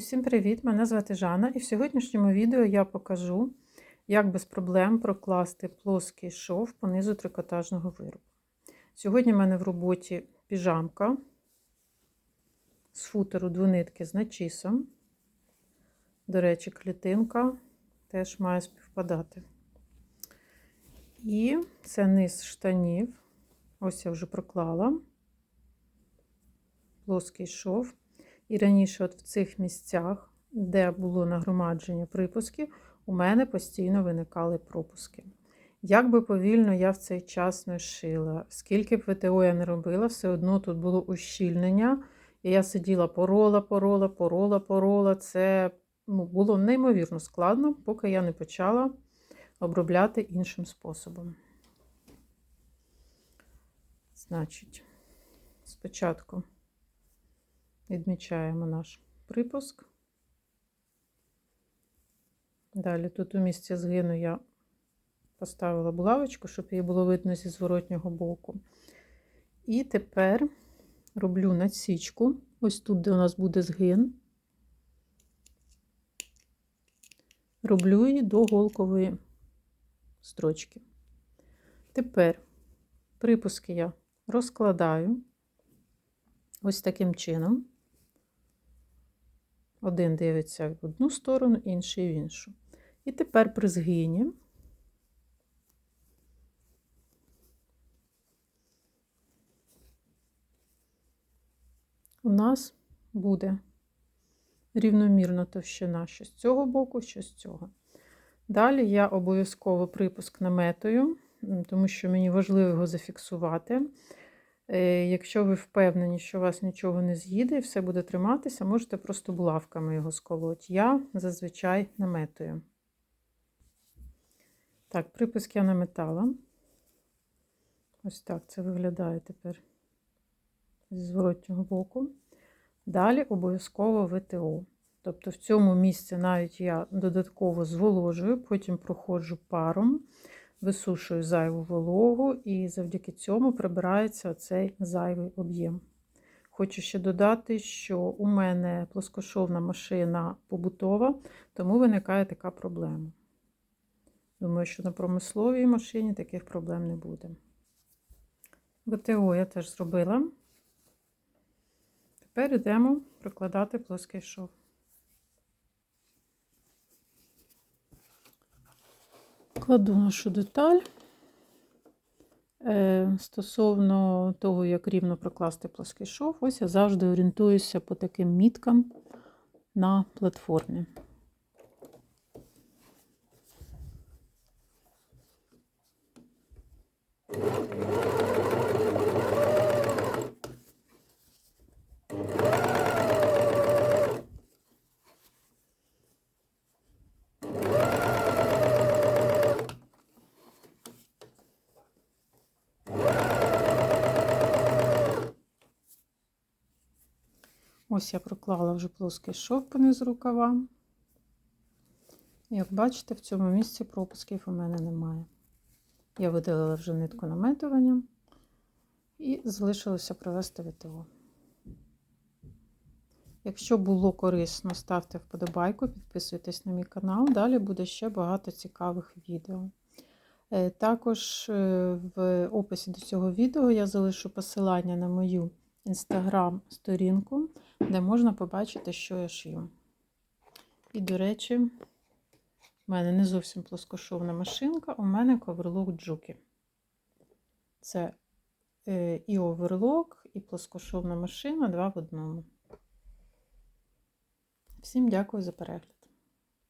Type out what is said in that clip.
Усім привіт! Мене звати Жанна, і в сьогоднішньому відео я покажу, як без проблем прокласти плоский шов по низу трикотажного виробу. Сьогодні в мене в роботі піжамка з футеру двонитки з начісом. До речі, клітинка теж має співпадати. І це низ штанів. Ось я вже проклала плоский шов. І раніше, от в цих місцях, де було нагромадження припусків, у мене постійно виникали пропуски. Як би повільно я в цей час не шила, скільки б ВТО я не робила, все одно тут було ущільнення. І я сиділа порола, порола, порола, порола. Це ну, було неймовірно складно, поки я не почала обробляти іншим способом. Значить, спочатку відмічаємо наш припуск. Далі тут у місці згину я поставила булавочку, щоб її було видно зі зворотнього боку. І тепер роблю надсічку. Ось тут, де у нас буде згин, роблю її до голкової строчки. Тепер припуски я розкладаю ось таким чином. Один дивиться в одну сторону, інший в іншу. І тепер при згині у нас буде рівномірно товщина, що з цього боку, що з цього. Далі я обов'язково припуск наметую, тому що мені важливо його зафіксувати. Е, якщо ви впевнені, що у вас нічого не з'їде і все буде триматися, можете просто булавками його сколоть. Я зазвичай наметую. Так, припуск я наметала. Ось так це виглядає тепер зі зворотнього боку. Далі обов'язково ВТО. Тобто в цьому місці навіть я додатково зволожую, потім проходжу паром висушую зайву вологу, і завдяки цьому прибирається цей зайвий об'єм. Хочу ще додати, що у мене плоскошовна машина побутова, тому виникає така проблема. Думаю, що на промисловій машині таких проблем не буде. ВТО я теж зробила. Тепер йдемо прикладати плоский шов. Кладу нашу деталь. Е, стосовно того, як рівно прокласти плоский шов, ось я завжди орієнтуюся по таким міткам на платформі. Ось я проклала вже плоский шов понизу рукава. Як бачите, в цьому місці пропусків у мене немає. Я видалила вже нитку наметування і залишилося провести ВТО. Якщо було корисно, ставте вподобайку, підписуйтесь на мій канал, далі буде ще багато цікавих відео. Е, також е, в описі до цього відео я залишу посилання на мою інстаграм-сторінку, де можна побачити, що я шию. І, до речі, в мене не зовсім плоскошовна машинка, у мене коверлок джуки. Це е, і оверлок, і плоскошовна машина два в одному. Всім дякую за перегляд.